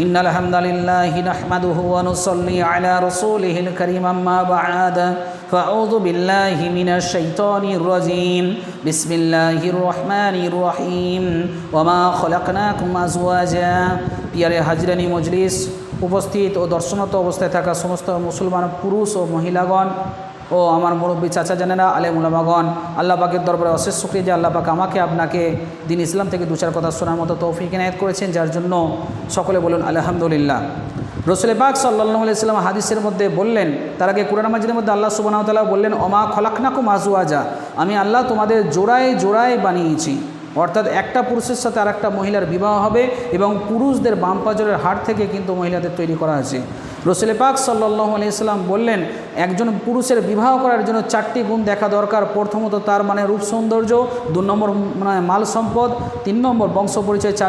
إن الحمد لله نحمده ونصلي على رسوله الكريم أما بعد فأعوذ بالله من الشيطان الرجيم بسم الله الرحمن الرحيم وما خلقناكم أزواجا পিয়ারে হাজরানি মজলিস উপস্থিত ও দর্শনত অবস্থায় থাকা সমস্ত মুসলমান পুরুষ ও মহিলাগণ ও আমার মুরব্বী চাচা জানেরা আলেম উলামাগণ, আল্লাহ পাকের দরবারে অশেষ শুক্রিয়া যে আল্লাহ পাক আমাকে আপনাকে দিন ইসলাম থেকে দু চার কথা শোনার মতো তৌফিক এনায়ত করেছেন, যার জন্য সকলে বলুন আলহামদুলিল্লাহ। রসুল পাক সাল্লাহ ইসলাম হাদিসের মধ্যে বললেন, তার আগে কোরআন মাজিদের মধ্যে আল্লাহ সুবাহতাল্লাহ বললেন অমা খলাকনাকুম আজুয়াজা আমি আল্লাহ তোমাদের জোড়ায় জোড়ায় বানিয়েছি। অর্থাৎ একটা পুরুষের সাথে আর একটা মহিলার বিবাহ হবে এবং পুরুষদের বাম পাজরের হাট থেকে কিন্তু মহিলাদের তৈরি করা হয়েছে রসুল পাক সাল্লাহ আলিয়াল্লাম বললেন, একজন পুরুষের বিবাহ করার জন্য চারটি গুণ দেখা দরকার। প্রথমত তার মানে রূপ সৌন্দর্য, দু নম্বর মানে মাল সম্পদ, তিন নম্বর বংশ পরিচয়